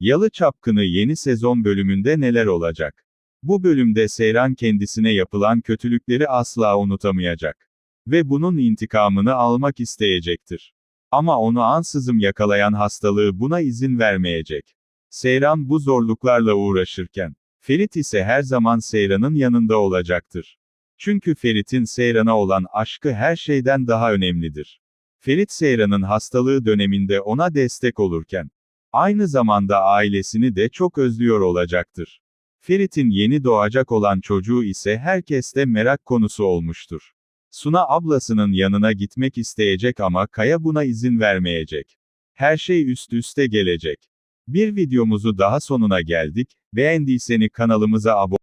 Yalı Çapkını yeni sezon bölümünde neler olacak? Bu bölümde Seyran kendisine yapılan kötülükleri asla unutamayacak. Ve bunun intikamını almak isteyecektir. Ama onu ansızın yakalayan hastalığı buna izin vermeyecek. Seyran bu zorluklarla uğraşırken, Ferit ise her zaman Seyran'ın yanında olacaktır. Çünkü Ferit'in Seyran'a olan aşkı her şeyden daha önemlidir. Ferit Seyran'ın hastalığı döneminde ona destek olurken, aynı zamanda ailesini de çok özlüyor olacaktır. Ferit'in yeni doğacak olan çocuğu ise herkeste merak konusu olmuştur. Suna ablasının yanına gitmek isteyecek ama Kaya buna izin vermeyecek. Her şey üst üste gelecek. Bir videomuzu daha sonuna geldik, beğendiyseniz kanalımıza abone